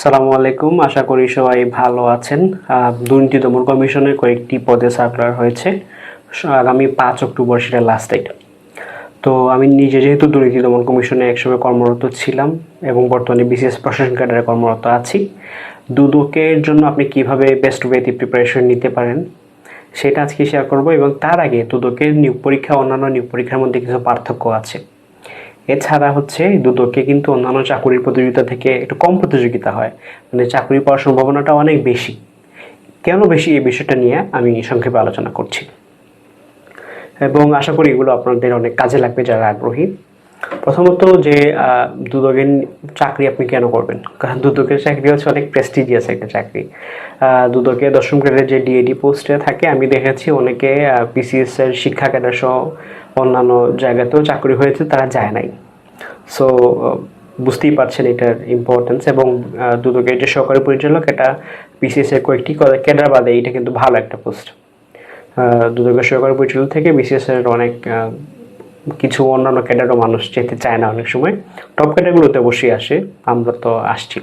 সালামু আলাইকুম। আশা করি সবাই ভালো আছেন। দুর্নীতি দমন কমিশনের কয়েকটি পদে সার্কুলার হয়েছে। আগামী পাঁচ অক্টোবর সেটা লাস্ট ডেট তো আমি নিজে যেহেতু দুর্নীতি দমন কমিশনে একসময় কর্মরত ছিলাম এবং বর্তমানে বিসিএস প্রশাসন ক্যাডারে কর্মরত আছি, দুদকের জন্য আপনি কীভাবে বেস্ট ওয়েতে প্রিপারেশন নিতে পারেন, সেটা আজকে শেয়ার করব এবং তার আগে দুদকের নিয়োগ পরীক্ষা, অন্যান্য নিয়োগ পরীক্ষার মধ্যে কিছু পার্থক্য আছে। এছাড়া হচ্ছে দুদকে কিন্তু অন্যান্য চাকুরির প্রতিযোগিতা থেকে একটু কম প্রতিযোগিতা হয়। মানে চাকরি পাওয়ার সম্ভাবনাটা অনেক বেশি। কেন বেশি? এই বিষয়টা নিয়ে আমি সংক্ষেপে আলোচনা করছি। এবং আশা করি এগুলো আপনাদের অনেক কাজে লাগবে যারা আগ্রহী। প্রথমত যে দুদকের চাকরি আপনি কেন করবেন? কারণ দুদকের চাকরি হচ্ছে অনেক প্রেস্টিজিয়াস একটা চাকরি। দুদকে দশম গ্রেডের যে ডিএডি পোস্টে থাকে, আমি দেখেছি অনেকে বিসিএস এর শিক্ষা ক্যাডার সহ অন্যান্য জায়গাতেও চাকরি হয়েছে, তারা যায় নাই। সো বুঝতেই পারছেন এটার ইম্পর্টেন্স এবং দুদকের যে সহকারী পরিচালক, এটা বিসিএস এর কয়েকটি ক্যাডার বাদে এটা কিন্তু ভালো একটা পোস্ট দুদকের সহকারী পরিচালক থেকে বিসিএস এর অনেক কিছু অন্যান্য ক্যাডারও মানুষ যেতে চায় না অনেক সময়। টপ ক্যাডারগুলোতে অবশ্যই আসে, আমরা তো আসছি।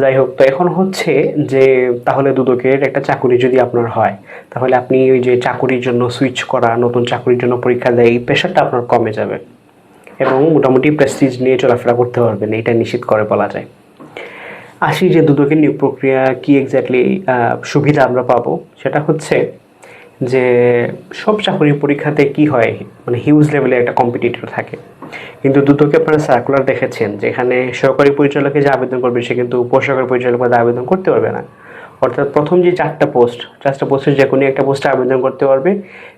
যাই হোক, তো এখন হচ্ছে যে তাহলে দুদকের একটা চাকুরি যদি আপনার হয়, তাহলে আপনি ওই যে চাকুরির জন্য সুইচ করা, নতুন চাকুরির জন্য পরীক্ষা দেয়, এই প্রেশারটা আপনার কমে যাবে। এবং মোটামুটি প্রেস্টিজ নিয়ে চলাফেরা করতে পারবেন, এটা নিশ্চিত করে বলা যায়। আসি যে দুদকের নিয়োগ প্রক্রিয়া কি এক্স্যাক্টলি সুবিধা আমরা পাবো, সেটা হচ্ছে যে সব চাকরি পরীক্ষাতে কি হয় মানে হিউজ লেভেলে একটা কম্পিটিটর থাকে। কিন্তু দুদকে আপনারা সার্কুলার দেখেছেন যেখানে সহকারী পরিচালকে যে আবেদন করবে, সে কিন্তু উপসহকারী পরিচালক পদে আবেদন করতে পারবে না। অর্থাৎ প্রথম যে চারটা পোস্ট চারটা পোস্টের যে কোনো একটা পোস্টে আবেদন করতে পারবে।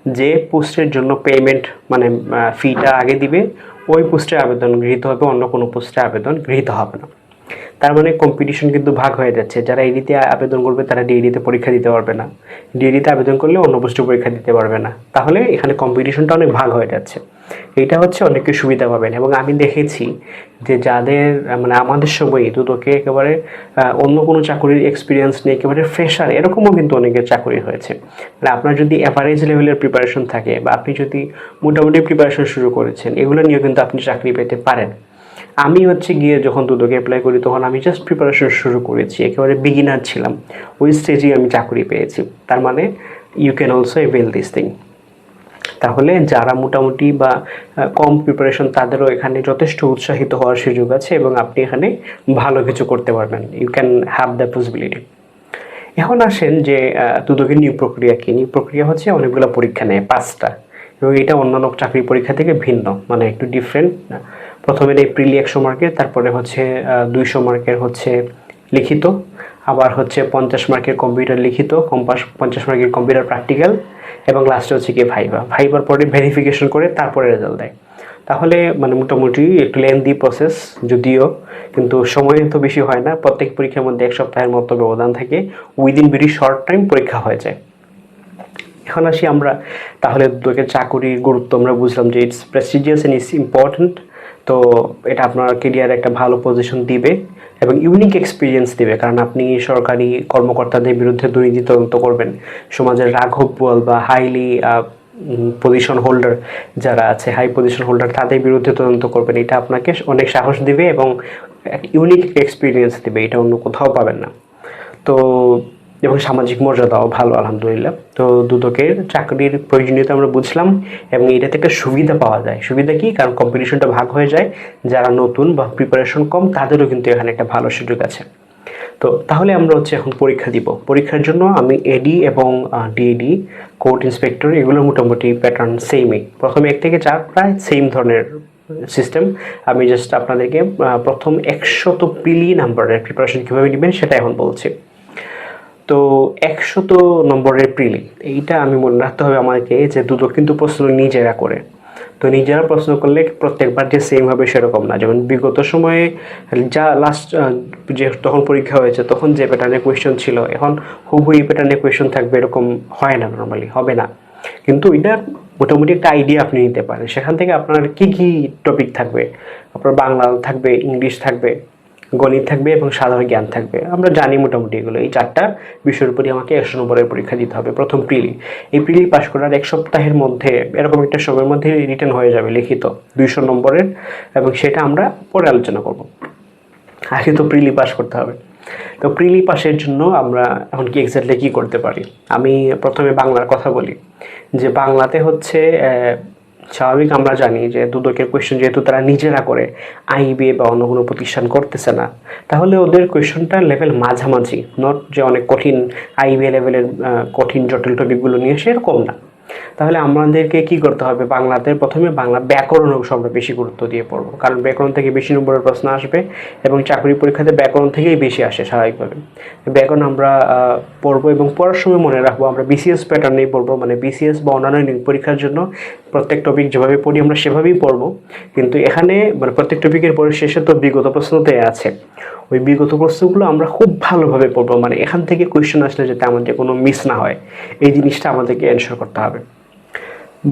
যে পোস্টের জন্য পেমেন্ট মানে ফিটা আগে দিবে, ওই পোস্টে আবেদন গৃহীত হবে, অন্য কোনো পোস্টে আবেদন গৃহীত হবে না। তার মানে কম্পিটিশন কিন্তু ভাগ হয়ে যাচ্ছে। যারা এডিতে আবেদন করবে তারা ডিএডিতে পরীক্ষা দিতে পারবে না। ডিএডিতে আবেদন করলে অন্য পোস্টে পরীক্ষা দিতে পারবে না। তাহলে এখানে কম্পিটিশনটা অনেক ভাগ হয়ে যাচ্ছে। এইটা হচ্ছে অনেকে সুবিধা পাবেন এবং আমি দেখেছি যে যাদের মানে আমাদের সময় দুদকে একেবারে অন্য কোনো চাকরির এক্সপিরিয়েন্স নেই একেবারে ফ্রেশার এরকমও কিন্তু অনেকের চাকরি হয়েছে। মানে আপনার যদি অ্যাভারেজ লেভেলের প্রিপারেশন থাকে বা আপনি যদি মোটামুটি প্রিপারেশন শুরু করেছেন, এগুলো নিয়েও কিন্তু আপনি চাকরি পেতে পারেন। আমি হচ্ছে গিয়ে যখন দুদকে অ্যাপ্লাই করি, তখন আমি জাস্ট প্রিপারেশন শুরু করেছি। একেবারে বিগিনার ছিলাম। ওই স্টেজেই আমি চাকরি পেয়েছি। তার মানে you can also avail this thing তাহলে যারা মোটামুটি বা কম প্রিপারেশন তাদেরও এখানে যথেষ্ট উৎসাহিত হওয়ার সুযোগ আছে এবং আপনি এখানে ভালো কিছু করতে পারবেন। You can have the possibility এখন আসেন যে দুদকের নিয়োগ প্রক্রিয়া কি? নিয়োগ প্রক্রিয়া হচ্ছে অনেকগুলো পরীক্ষা নেয়, পাঁচটা। এবং এটা অন্যান্য চাকরি পরীক্ষা থেকে ভিন্ন মানে একটু ডিফারেন্ট প্রথমে নেই প্রিলি একশো মার্কের, তারপরে হচ্ছে দুইশো মার্কের হচ্ছে লিখিত, আবার হচ্ছে পঞ্চাশ মার্কের কম্পিউটার লিখিত, কম্পাস, পঞ্চাশ মার্কের কম্পিউটার প্র্যাকটিক্যাল, এবং লাস্টে হচ্ছে কি ভাইবা ভাইবার পরে ভেরিফিকেশন করে তারপরে রেজাল্ট দেয়। তাহলে মানে মোটামুটি একটু লেন্দি প্রসেস যদিও কিন্তু সময় তো বেশি হয় না, প্রত্যেক পরীক্ষার মধ্যে এক সপ্তাহের মতো ব্যবধান থাকে উইদিন ভেরি শর্ট টাইম পরীক্ষা হয়ে যায়। এখন আসি আমরা, তাহলে দুদকের চাকুরির গুরুত্ব আমরা বুঝলাম যে it's prestigious and it's important তো এটা আপনার কেরিয়ারে একটা ভালো পজিশন দিবে এবং ইউনিক এক্সপিরিয়েন্স দিবে। কারণ আপনি সরকারি কর্মকর্তাদের বিরুদ্ধে দুর্নীতি তদন্ত করবেন। সমাজের রাঘব বল বা হাইলি পজিশন হোল্ডার যারা আছে হাই পজিশন হোল্ডার তাদের বিরুদ্ধে তদন্ত করবেন। এটা আপনাকে অনেক সাহস দিবে এবং ইউনিক এক্সপিরিয়েন্স দিবে। এটা অন্য কোথাও পাবেন না। তো এবং সামাজিক মর্যাদাও ভালো, আলহামদুলিল্লাহ। তো দুদকের চাকরির প্রয়োজনীয়তা আমরা বুঝলাম এবং এটা থেকে সুবিধা পাওয়া যায়। সুবিধা কি? কারণ কম্পিটিশনটা ভাগ হয়ে যায়। যারা নতুন বা প্রিপারেশন কম, তাদেরও কিন্তু এখানে একটা ভালো সুযোগ আছে। তো তাহলে আমরা হচ্ছে এখন পরীক্ষা দিব। পরীক্ষার জন্য আমি এডি এবং ডিএডি কোর্ট ইন্সপেক্টর এগুলো মোটামুটি প্যাটার্ন সেমই প্রথমে এক থেকে চার প্রায় সেম ধরনের সিস্টেম আমি জাস্ট আপনাদেরকে প্রথম একশত পিলি নাম্বারের প্রিপারেশন কীভাবে নেবেন সেটা এখন বলছি। তো একশত নম্বরের প্রিলি। এইটা আমি মনে রাখতে হবে আমাকে যে দুটো কিন্তু প্রশ্ন নিজেরা করে। তো নিজেরা প্রশ্ন করলে প্রত্যেকবার যে সেম হবে সেরকম না। যেমন বিগত সময়ে যা লাস্ট যে তখন পরীক্ষা হয়েছে, তখন যে প্যাটার্নের কোয়েশ্চেন ছিল, এখন হুবহু এই প্যাটার্নের কোয়েশ্চেন থাকবে এরকম হয় না নর্মালি হবে না। কিন্তু এটার মোটামুটি একটা আইডিয়া আপনি নিতে পারেন। সেখান থেকে আপনার কি কি টপিক থাকবে? আপনার বাংলা থাকবে ইংলিশ থাকবে গণিত থাকবে এবং সাধারণ জ্ঞান থাকবে। আমরা জানি মোটামুটি এগুলো। এই চারটা বিষয়ের উপরই আমাকে একশো নম্বরের পরীক্ষা দিতে হবে, প্রথম প্রিলি। এই প্রিলি পাশ করার এক সপ্তাহের মধ্যে, এরকম একটা সময়ের মধ্যে রিটার্ন হয়ে যাবে লিখিত, দুইশো নম্বরের, এবং সেটা আমরা পরে আলোচনা করব। আগে তো প্রিলি পাস করতে হবে। তো প্রিলি পাসের জন্য আমরা এখন কি এক্স্যাক্টলি কী করতে পারি? আমি প্রথমে বাংলার কথা বলি। যে বাংলাতে হচ্ছে স্বাভাবিক আমরা জানি যে দুদকের কোয়েশন যেহেতু তারা নিজেরা করে আইবিএ বা অন্য কোনো প্রতিষ্ঠান করতেছে না, তাহলে ওদের কোয়েশনটা লেভেল মাঝামাঝি নট যে অনেক কঠিন আইবিএ লেভেলের কঠিন জটিল টপিকগুলো নিয়ে সেরকম না। তাহলে আমাদেরকে কি করতে হবে? বাংলাতে প্রথমে বাংলা ব্যাকরণ অংশ আমরা বেশি গুরুত্ব দিয়ে পড়ব। কারণ ব্যাকরণ থেকে বেশি নম্বরের প্রশ্ন আসবে এবং চাকরি পরীক্ষাতে ব্যাকরণ থেকেই বেশি আসে স্বাভাবিকভাবে। ব্যাকরণ আমরা পড়ব এবং পড়ার সময় মনে রাখব, আমরা বিসিএস প্যাটার্নেই পড়ব মানে বিসিএস বা অন্যান্য পরীক্ষার জন্য প্রত্যেক টপিক যেভাবে পড়ি আমরা সেভাবেই পড়ব। কিন্তু এখানে মানে প্রত্যেক টপিকের পরে শেষে তো বিগত প্রশ্নতে আছে। ওই বিগত প্রশ্নগুলো আমরা খুব ভালোভাবে পড়ব। মানে এখান থেকে কোয়েশ্চেন আসলে যাতে আমাদের কোনো মিস না হয়, এই জিনিসটা আমাদেরকে এনশোর করতে হবে।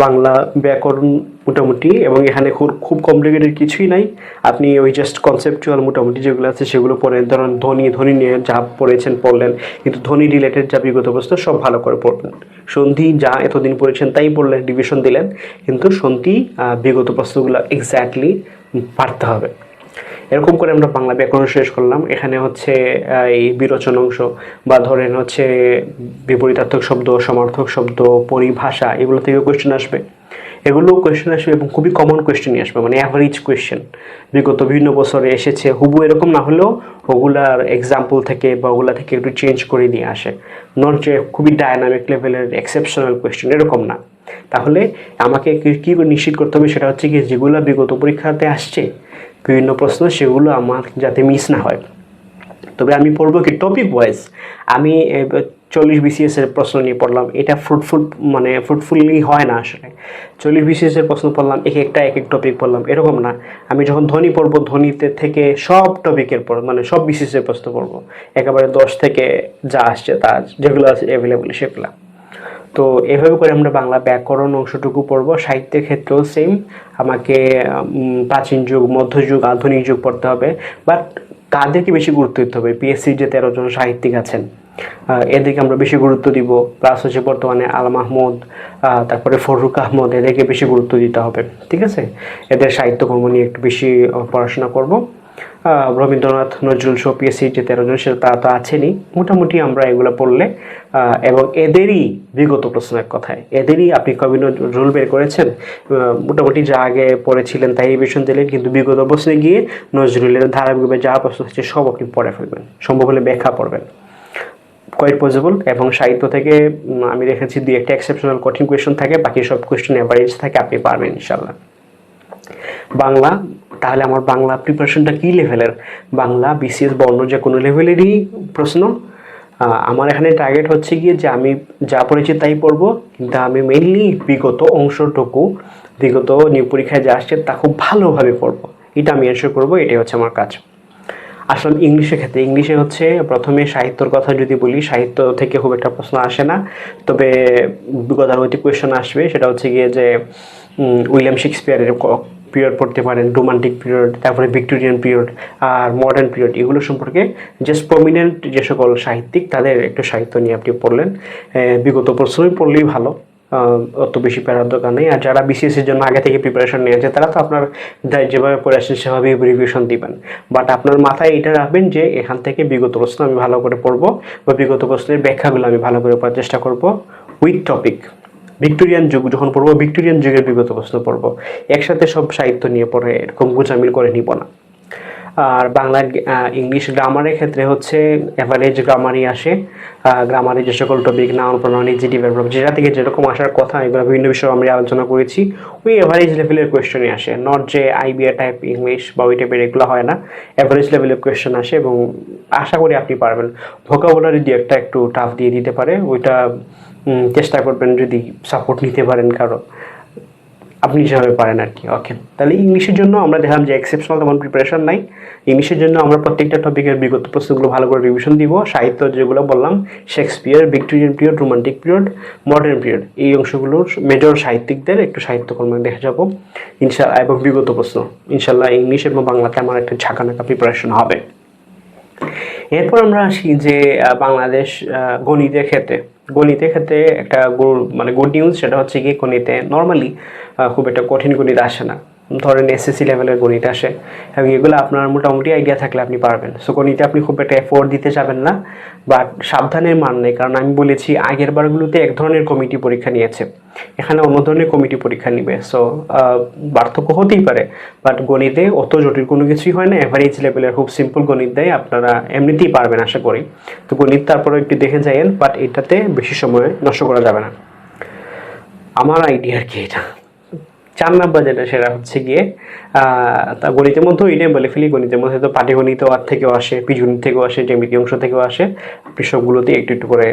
বাংলা ব্যাকরণ মোটামুটি এবং এখানে খুব খুব কমপ্লিকেটেড কিছুই নাই। আপনি ওই জাস্ট কনসেপচুয়াল মোটামুটি যেগুলো আছে সেগুলো পড়ে, ধরুন ধ্বনি ধ্বনি নিয়ে যা পড়েছেন, পড়লেন। কিন্তু ধ্বনি রিলেটেড যা বিগত প্রশ্ন সব ভালো করে পড়বেন। সন্ধি যা এতদিন পড়েছেন তাই পড়লেন ডিভিশন দিলেন। কিন্তু সন্ধি বিগত প্রশ্নগুলো এক্স্যাক্টলি পারতে হবে। এরকম করে আমরা বাংলা ব্যাকরণ শেষ করলাম। এখানে হচ্ছে এই বিরোচন অংশ বা ধরেন হচ্ছে বিপরীতার্থক শব্দ, সমার্থক শব্দ, পরিভাষা এগুলো থেকে কোয়েশ্চেন আসবে। এগুলো কোয়েশ্চেন আসবে এবং খুবই কমন কোয়েশ্চেনই আসবে মানে অ্যাভারেজ কোয়েশ্চেন বিগত বিভিন্ন বছরে এসেছে হুবু এরকম না হলেও ওগুলার এক্সাম্পল থেকে বা ওগুলা থেকে একটু চেঞ্জ করে নিয়ে আসে। নট যে খুবই ডায়নামিক লেভেলের এক্সেপশনাল কোয়েশ্চেন এরকম না। তাহলে আমাকে কি নিশ্চিত করতে হবে সেটা হচ্ছে কি যেগুলো বিগত পরীক্ষাতে আসছে বিভিন্ন প্রশ্ন সেগুলো আমার যাতে মিস না হয়। তবে আমি পড়ব কি টপিক ওয়াইজ আমি চল্লিশ বিসিএস এর প্রশ্ন নিয়ে পড়লাম। এটা ফ্রুটফুল মানে ফ্রুটফুলি হয় না আসলে। চল্লিশ বিসিএস এর প্রশ্ন পড়লাম, এক একটা, এক এক টপিক পড়লাম। এরকম না। আমি যখন ধ্বনি পড়ব ধ্বনিতে থেকে সব টপিকের পর মানে সব বিসিএস এর প্রশ্ন পড়ব। একেবারে দশ থেকে যা আসছে তা যেগুলো আছে অ্যাভেলেবল সেগুলো। তো এভাবে করে আমরা বাংলা ব্যাকরণ অংশটুকু পড়ব। সাহিত্যের ক্ষেত্রেও সেম আমাকে প্রাচীন যুগ মধ্যযুগ আধুনিক যুগ পড়তে হবে। বাট কাদেরকে বেশি গুরুত্ব দিতে হবে। পিএসসি যে তেরো জন সাহিত্যিক আছেন এদেরকে আমরা বেশি গুরুত্ব দিব। প্লাস হচ্ছে বর্তমানে আলম আহমদ তারপরে ফররুক আহমদ, এদেরকে বেশি গুরুত্ব দিতে হবে। ঠিক আছে? এদের সাহিত্যকর্ম নিয়ে একটু বেশি পড়াশোনা করব। রবীন্দ্রনাথ, নজরুল সহ পিএসসি যে তেরো জন, সেটা তা তো আছেনই। মোটামুটি আমরা এগুলো পড়লে এবং এদেরই বিগত প্রশ্নের কথায়। এদেরই আপনি কবি নজরুল বের করেছেন? মোটামুটি যা আগে পড়েছিলেন তাই রিভিশন দিলেন, কিন্তু বিগত প্রশ্নে গিয়ে নজরুলের ধারাবাহিকভাবে যা প্রশ্ন হচ্ছে সব আপনি পড়ে ফেলবেন। সম্ভব হলে ব্যাখ্যা পড়বেন। কোয়াইট পসিবল এবং সাহিত্য থেকে আমি দেখেছি দুই একটা এক্সেপশনাল কঠিন কোয়েশ্চেন থাকে, বাকি সব কোয়েশ্চেন অ্যাভারেজ থাকে, আপনি পারবেন ইনশাল্লাহ বাংলা, তাহলে আমার বাংলা প্রিপারেশনটা কী লেভেলের বাংলা বিসিএস বর্ণ যে কোনো লেভেলেরই প্রশ্ন। আমার এখানে টার্গেট হচ্ছে গিয়ে যে আমি যা পড়েছি তাই পড়ব, কিন্তু আমি মেইনলি বিগত অংশটুকু, বিগত নিয়োগ পরীক্ষায় যা আসছে তা খুব ভালোভাবে পড়ব। এটা আমি এনশোর করব, এটাই হচ্ছে আমার কাজ। আসলে ইংলিশের ক্ষেত্রে। ইংলিশে হচ্ছে প্রথমে সাহিত্যর কথা যদি বলি, সাহিত্য থেকে খুব একটা প্রশ্ন আসে না। তবে গতানুগতিক কোয়েশন আসবে। সেটা হচ্ছে গিয়ে যে উইলিয়াম শেক্সপিয়ারের পিরিয়ড পড়তে পারেন রোমান্টিক পিরিয়ড তারপরে ভিক্টোরিয়ান পিরিয়ড আর মডার্ন পিরিয়ড এগুলো সম্পর্কে জাস্ট প্রমিনেন্ট যে সকল সাহিত্যিক, তাদের একটু সাহিত্য নিয়ে আপনি পড়লেন। বিগত প্রশ্নই পড়লেই ভালো অত বেশি প্যারার দরকার নেই। আর যারা বিসিএস এর জন্য আগে থেকে প্রিপারেশন নিয়েছে, তারা তো আপনার যেভাবে পড়ে আসেন, সেভাবেই রিভিশন দিবেন। বাট আপনার মাথায় এটা রাখবেন যে, এখান থেকে বিগত প্রশ্ন আমি ভালো করে পড়ব বা বিগত প্রশ্নের ব্যাখ্যাগুলো আমি ভালো করে পড়ার চেষ্টা করব উইথ টপিক ভিক্টোরিয়ান যুগ, যখন পড়ব, ভিক্টোরিয়ান যুগের বিগত প্রশ্ন পড়ব। একসাথে সব সাহিত্য নিয়ে পড়ে এরকম গুজামিল করে নিব না। আর বাংলা ইংলিশ গ্রামারের ক্ষেত্রে হচ্ছে অ্যাভারেজ গ্রামারই আসে। গ্রামারে যে সকল টপিক নাউন ভার্ব যেটা থেকে যেরকম আসার কথা, এগুলো বিভিন্ন বিষয়ে আমরা আলোচনা করেছি। ওই অ্যাভারেজ লেভেলের কোয়েশ্চনই আসে। নট যে আইবিএ টাইপ ইংলিশ বা ওই টাইপের এগুলো হয় না। অ্যাভারেজ লেভেলের কোয়েশ্চেন আসে এবং আশা করি আপনি পারবেন। ভোকাবুলারি দিয়ে একটা একটু টাফ দিয়ে দিতে পারে। ওইটা চেষ্টা করবেন যদি সাপোর্ট নিতে পারেন কারও। আপনি যেভাবে পারেন আর কি ওকে তাহলে ইংলিশের জন্য আমরা দেখলাম যে এক্সেপশনাল তেমন প্রিপারেশন নাই। ইংলিশের জন্য আমরা প্রত্যেকটা টপিকের বিগত প্রশ্নগুলো ভালো করে রিভিশন দিব। সাহিত্য যেগুলো বললাম Shakespeare Victorian period romantic period modern period এই অংশগুলোর মেজর সাহিত্যিকদের একটু সাহিত্যকর্ম দেখে যাব। ইনশাল্লাহ এবং বিগত প্রশ্ন, ইনশাল্লাহ ইংলিশ এবং বাংলাতে আমার একটা ঝাঁকানাকা প্রিপারেশন হবে। এরপর আমরা আসি যে বাংলাদেশ গণিতের ক্ষেত্রে। গণিতের ক্ষেত্রে একটা মানে গুড নিউজ সেটা হচ্ছে গিয়ে গণিতে নর্মালি খুব একটা কঠিন গণিত আসে না। ধরেন এসএসসি লেভেলের গণিত আসে, এবং এগুলো আপনার মোটামুটি আইডিয়া থাকলে আপনি পারবেন। সো গণিতে আপনি খুব একটা এফোর্ট দিতে যাবেন না বাট সাবধানের মান নেই, কারণ আমি বলেছি আগের বারগুলোতে এক ধরনের কমিটি পরীক্ষা নিয়েছে। এখানে অন্য ধরনের কমিটি পরীক্ষা নিবে। সো পার্থক্য হতেই পারে বাট গণিতে অত জটিল কোনো কিছুই হয় না। অ্যাভারেজ লেভেলের খুব সিম্পল গণিত দেয়, আপনারা এমনিতেই পারবেন, আশা করি। তো, গণিত তারপরে একটু দেখে যাইয়েন বাট এটাতে বেশি সময় নষ্ট করা যাবে না। আমার আইডিয়া আর কি এটা। চার নাম্বার যেটা সেটা হচ্ছে গিয়ে তা গণিতের মধ্যেও এটাই বলে ফেলি। গণিতের মধ্যে তো পাটিগণিত আর থেকেও আসে, পিজুনি থেকেও আসে জ্যামিতি অংশ থেকেও আসে। আপনি সবগুলোতে একটু একটু করে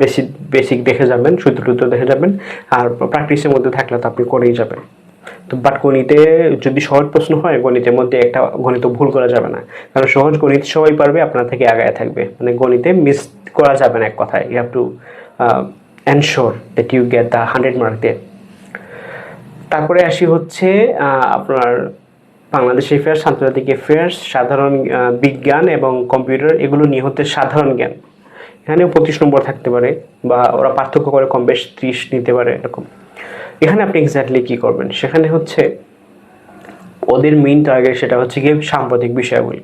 বেসিক বেসিক দেখে যাবেন, সূত্র টুত্র দেখে যাবেন। আর প্র্যাকটিসের মধ্যে থাকলে তো আপনি করেই যাবেন। তো বাট গণিতে যদি সহজ প্রশ্ন হয়, গণিতের মধ্যে একটা গণিত ভুল করা যাবে না। কারণ সহজ গণিত সবাই পারবে, আপনার থেকে আগায় থাকবে। মানে গণিতে মিস করা যাবে না এক কথায়। You have to ensure that you get the hundred mark দিয়ে। তারপরে আসি হচ্ছে আপনার বাংলাদেশ অ্যাফেয়ার্স আন্তর্জাতিক অ্যাফেয়ার্স সাধারণ বিজ্ঞান এবং কম্পিউটার, এগুলো নিয়ে হচ্ছে সাধারণ জ্ঞান। এখানেও পঁচিশ নম্বর থাকতে পারে বা ওরা পার্থক্য করে কম বেশ ত্রিশ নিতে পারে এরকম। এখানে আপনি এক্স্যাক্টলি কী করবেন? সেখানে হচ্ছে ওদের মেইন টার্গেট সেটা হচ্ছে গিয়ে সাম্প্রতিক বিষয়াবলী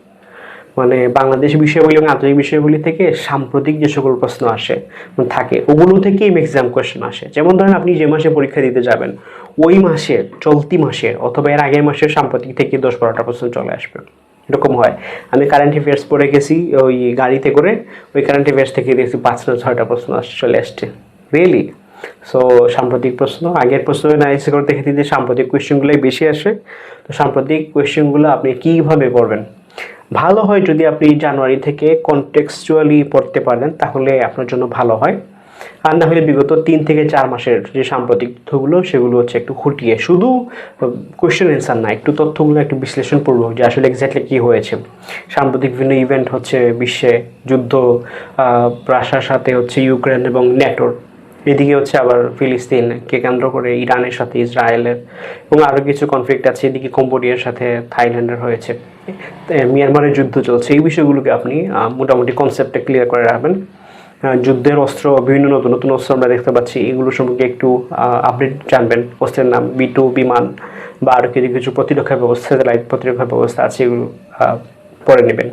মানে বাংলাদেশ বিষয়াবলী এবং আন্তর্জাতিক বিষয়াবলী থেকে সাম্প্রতিক যে সকল প্রশ্ন আসে মানে থাকে, ওগুলো থেকেই এক্সাম কোয়েশ্চেন আসে। যেমন ধরেন আপনি যে মাসে পরীক্ষা দিতে যাবেন ওই মাসের চলতি মাসের অথবা এর আগের মাসের সাম্প্রতিক থেকে দশ বারোটা প্রশ্ন চলে আসবে। এরকম হয়। আমি কারেন্ট অ্যাফেয়ার্স পড়ে গেছি, ওই গাড়িতে করে, ওই কারেন্ট অ্যাফেয়ার্স থেকে দেখছি পাঁচ না ছয়টা প্রশ্ন আস চলে আসছে। রিয়েলি সো সাম্প্রতিক প্রশ্ন, আগের প্রশ্ন অ্যানালাইসিস করে দেখে যে সাম্প্রতিক কোয়েশ্চেনগুলোই বেশি আসে। তো সাম্প্রতিক কোয়েশ্চেনগুলো আপনি কীভাবে করবেন ভালো হয় যদি আপনি জানুয়ারি থেকে কনটেক্সচুয়ালি পড়তে পারেন, তাহলে আপনার জন্য ভালো হয়। আর না হলে বিগত তিন থেকে চার মাসের যে সাম্প্রতিক তথ্যগুলো সেগুলো হচ্ছে একটু খুঁটিয়ে। শুধু কোয়েশ্চেন অ্যান্সার না একটু তথ্যগুলো একটু বিশ্লেষণপূর্বক যে আসলে এক্স্যাক্টলি কী হয়েছে। সাম্প্রতিক বিভিন্ন ইভেন্ট হচ্ছে বিশ্বে যুদ্ধ আহ, রাশিয়ার সাথে হচ্ছে ইউক্রেন এবং নেটোর এদিকে হচ্ছে আবার ফিলিস্তিনকে কেন্দ্র করে ইরানের সাথে ইসরায়েলের এবং আরও কিছু কনফ্লিক্ট আছে। এদিকে কম্বোডিয়ার সাথে থাইল্যান্ডের হয়েছে। মিয়ানমারের যুদ্ধ চলছে। এই বিষয়গুলোকে আপনি মোটামুটি কনসেপ্টে ক্লিয়ার করে রাখবেন। যুদ্ধের অস্ত্র, বিভিন্ন নতুন নতুন অস্ত্র আমরা দেখতে পাচ্ছি। এগুলো সম্পর্কে একটু আপডেট জানবেন। অস্ত্রের নাম বি টু বিমান বা আরও কিছু কিছু প্রতিরক্ষা ব্যবস্থা স্যাটেলাইট প্রতিরক্ষা ব্যবস্থা আছে এগুলো পড়ে নেবেন।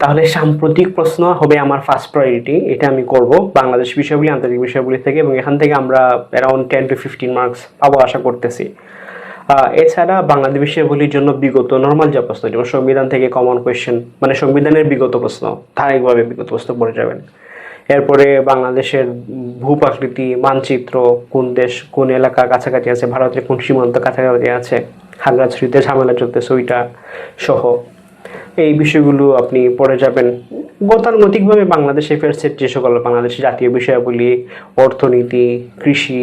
তাহলে সাম্প্রতিক প্রশ্ন হবে আমার ফার্স্ট প্রায়োরিটি এটা আমি করব বাংলাদেশ বিষয়গুলি, আন্তর্জাতিক বিষয়গুলি থেকে এবং এখান থেকে আমরা around ten to fifteen marks পাবো আশা করতেছি। এছাড়া বাংলাদেশ বিষয়গুলির জন্য বিগত নর্মাল যা প্রশ্ন, যেমন সংবিধান থেকে কমন কোয়েশ্চেন মানে সংবিধানের বিগত প্রশ্ন, ধারাবাহিকভাবে বিগত প্রশ্ন পড়ে যাবেন। এরপরে বাংলাদেশের ভূপ্রাকৃতি, মানচিত্র, কোন দেশ, কোন এলাকা কাছাকাছি আছে, ভারতের কোন সীমান্ত কাছাকাছি আছে, খাগড়াছড়িতে ঝামেলা চলতেছে ওইটা সহ। এই বিষয়গুলো আপনি পড়ে যাবেন। গতানুগতিকভাবে বাংলাদেশ অ্যাফেয়ার্সের যে সকল বাংলাদেশের জাতীয় বিষয়াবলী, অর্থনীতি, কৃষি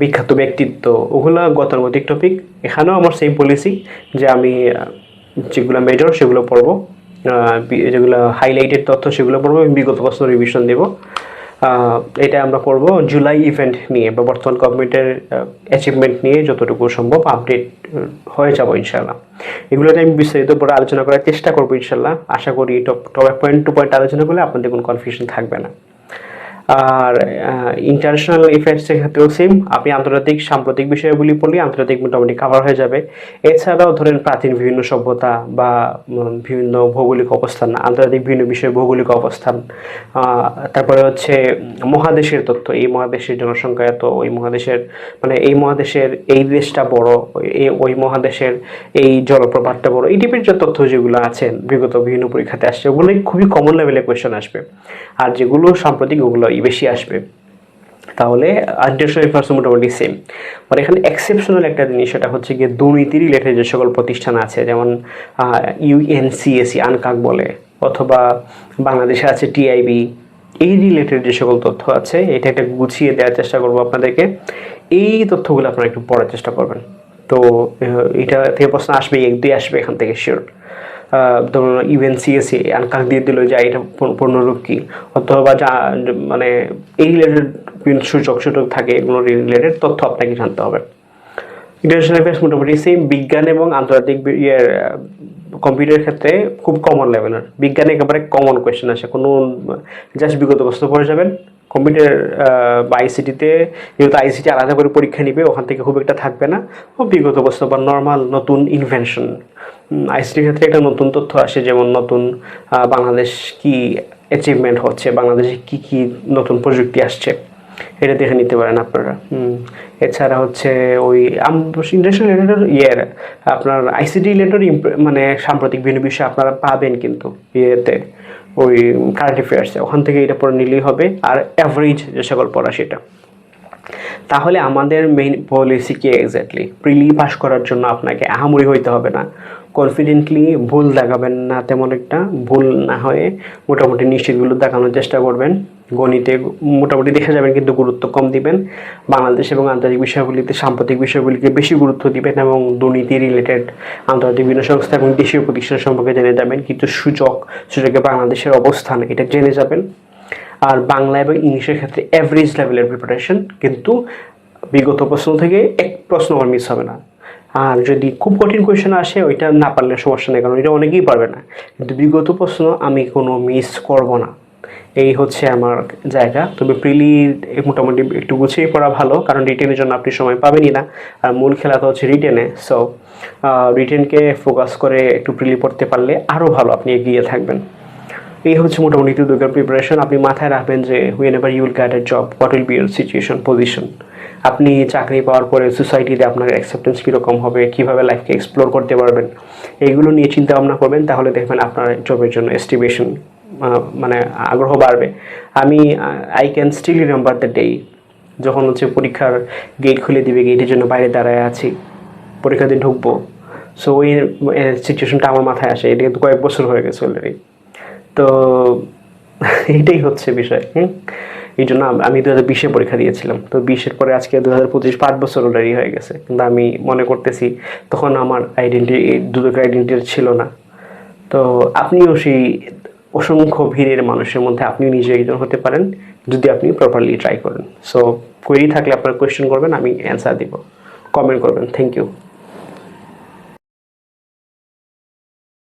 বিখ্যাত ব্যক্তিত্ব। ওগুলো গতানুগতিক টপিক এখানেও আমার সেম পলিসি যে আমি যেগুলো মেজর সেগুলো পড়ব। যেগুলো হাইলাইটেড তথ্য, সেগুলো পড়ব। এবং বিগত প্রশ্ন রিভিশন দেবো। এটা আমরা করব জুলাই ইভেন্ট নিয়ে বা বর্তমান গভর্নমেন্টের অ্যাচিভমেন্ট নিয়ে যতটুকু সম্ভব আপডেট হয়ে যাব ইনশাল্লাহ এগুলোতে আমি বিস্তারিত পরে আলোচনা করার চেষ্টা করব ইনশাল্লাহ আশা করি top top point to point আলোচনা করলে আপনাদের কোনো কনফিউশন থাকবে না। আর ইন্টারন্যাশনাল ইফেক্টসের ক্ষেত্রেও সেম আপনি আন্তর্জাতিক, সাম্প্রতিক বিষয়গুলি পড়লে আন্তর্জাতিক মোটামুটি কাভার হয়ে যাবে। এছাড়াও ধরেন প্রাচীন বিভিন্ন সভ্যতা বা বিভিন্ন ভৌগোলিক অবস্থান, আন্তর্জাতিক বিভিন্ন বিষয়ে ভৌগোলিক অবস্থান তারপরে হচ্ছে মহাদেশের তথ্য। এই মহাদেশের জনসংখ্যা এত, ওই মহাদেশের মানে এই মহাদেশের এই দেশটা বড়, ওই মহাদেশের এই জলপ্রপাতটা বড়, এই টাইপের যে তথ্য যেগুলো আছে, বিগত বিভিন্ন পরীক্ষাতে আসছে, ওগুলোই খুবই কমন লেভেলে কোয়েশ্চেন আসবে। আর যেগুলো সাম্প্রতিক, ওগুলো বেশি আসবে, তাহলে আন্টারন্যাশনাল পার্সন মোটামুটি সেম বাট এখানে এক্সেপশনাল একটা জিনিস, সেটা হচ্ছে গিয়ে দুর্নীতি রিলেটেড যে সকল প্রতিষ্ঠান আছে, যেমন ইউএনসিএসি আনকাক বলে, অথবা বাংলাদেশে আছে টিআইবি, এই রিলেটেড যে সকল তথ্য আছে, এটা একটা গুছিয়ে দেওয়ার চেষ্টা করব আপনাদেরকে। এই তথ্যগুলো আপনারা একটু পড়ার চেষ্টা করবেন। তো এটা থেকে প্রশ্ন আসবে এক দুই আসবে এখান থেকে শিওর ধরুন ইউএনসিএসি আনকাক দিয়ে দিল যে এটা পূর্ণরূপ কি অথবা যা মানে এই রিলেটেড সূচক সূচক থাকে এগুলো রিলেটেড তথ্য আপনাকে জানতে হবে। ইন্টারন্যাশনাল অ্যাফেয়ার্স মোটামুটি সেম বিজ্ঞান এবং আন্তর্জাতিক ইয়ের কম্পিউটারের ক্ষেত্রে খুব কমন লেভেলের বিজ্ঞানে একেবারে কমন কোয়েশ্চেন আসে। কোনো জাস্ট বিগত বস্তু পড়ে যাবেন কম্পিউটার বা আইসিটিতে যেহেতু আইসিটি আলাদা করে পরীক্ষা নিবে, ওখান থেকে খুব একটা থাকবে না। বিগত বস্তু বা নর্মাল নতুন ইনভেনশন আইসিটির ক্ষেত্রে একটা নতুন তথ্য আসে, যেমন নতুন বাংলাদেশ কি অ্যাচিভমেন্ট হচ্ছে, বাংলাদেশে কি কি নতুন প্রযুক্তি আসছে, এটা দেখে নিতে পারেন আপনারা। এছাড়া হচ্ছে ওই ইন্ডাস্ট্রিয়াল রিলেটেড ইয়ের আপনার আইসিটি রিলেটেড মানে সাম্প্রতিক বিভিন্ন বিষয় আপনারা পাবেন কিন্তু ইয়েতে, ওই কারেন্ট অ্যাফেয়ার্সে ওখান থেকে এটা পড়ে নিলেই হবে, আর অ্যাভারেজ যে সকল পড়া সেটা। তাহলে আমাদের মেইন পলিসি কি এক্স্যাক্টলি প্রিলি পাস করার জন্য আপনাকে আহামরি হইতে হবে না। কনফিডেন্টলি ভুল দেখাবেন না, তেমন একটা ভুল না হয়ে মোটামুটি নিশ্চিতগুলো দেখানোর চেষ্টা করবেন। গণিতে মোটামুটি দেখা যাবেন কিন্তু গুরুত্ব কম দিবেন। বাংলাদেশ এবং আন্তর্জাতিক বিষয়গুলিতে সাম্প্রতিক বিষয়গুলিকে বেশি গুরুত্ব দিবেন এবং দুর্নীতি রিলেটেড আন্তর্জাতিক বিভিন্ন সংস্থা এবং দেশীয় প্রতিষ্ঠান সম্পর্কে জেনে যাবেন। কিন্তু সুযোগ সুযোগে বাংলাদেশের অবস্থান, এটা জেনে যাবেন। আর বাংলা এবং ইংলিশের ক্ষেত্রে অ্যাভারেজ লেভেলের প্রিপারেশন কিন্তু বিগত প্রশ্ন থেকে এক প্রশ্ন আমার মিস হবে না। আর যদি খুব কঠিন কোয়েশ্চেন আসে, ওইটা না পারলে সমস্যা নেই, কারণ এটা অনেকেই পারবে না। কিন্তু বিগত প্রশ্ন, আমি কোনো মিস করব না। এই হচ্ছে আমার জায়গা। তবে প্রিলি মোটামুটি একটু গুছিয়ে পড়া ভালো, কারণ রিটেনের জন্য আপনি সময় পাবেনই না। আর মূল খেলা তো হচ্ছে রিটেনে সো রিটেনকে ফোকাস করে একটু প্রিলি পড়তে পারলে আরও ভালো আপনি এগিয়ে থাকবেন। এই হচ্ছে মোটামুটি দুর্গার প্রিপারেশন আপনি মাথায় রাখবেন যে whenever you'll get a job what will be your situation position আপনি চাকরি পাওয়ার পরে সোসাইটিতে আপনার অ্যাকসেপ্টেন্স কীরকম হবে, কীভাবে লাইফকে এক্সপ্লোর করতে পারবেন, এইগুলো নিয়ে চিন্তা ভাবনা করবেন, তাহলে দেখবেন আপনার জবের জন্য এস্টিমেশন মানে আগ্রহ বাড়বে। আমি I can still remember the day যখন হচ্ছে পরীক্ষার গেট খুলে দিবে গেটের জন্য বাইরে দাঁড়ায় আছি পরীক্ষা দিয়ে ঢুকবো। সো ওই সিচুয়েশনটা আমার মাথায় আসে, এটা কিন্তু কয়েক বছর হয়ে গেছে অলরেডি তো, এইটাই হচ্ছে বিষয়, হুম? এই জন্য আমি দু হাজার বিশে পরীক্ষা দিয়েছিলাম। তো বিশের পরে আজকে দু হাজার পঁচিশ পাঁচ বছর অলরেডি হয়ে গেছে। কিন্তু আমি মনে করতেছি, তখন আমার আইডেন্টি দুদক আইডেন্টি ছিল না। তো আপনিও সেই অসংখ্য ভিড়ের মানুষের মধ্যে আপনি নিজে একজন হতে পারেন, যদি আপনি প্রপারলি ট্রাই করেন। সো কোয়েরি থাকলে আপনার কোয়েশ্চেন করবেন, আমি অ্যান্সার দিব। কমেন্ট করবেন। Thank you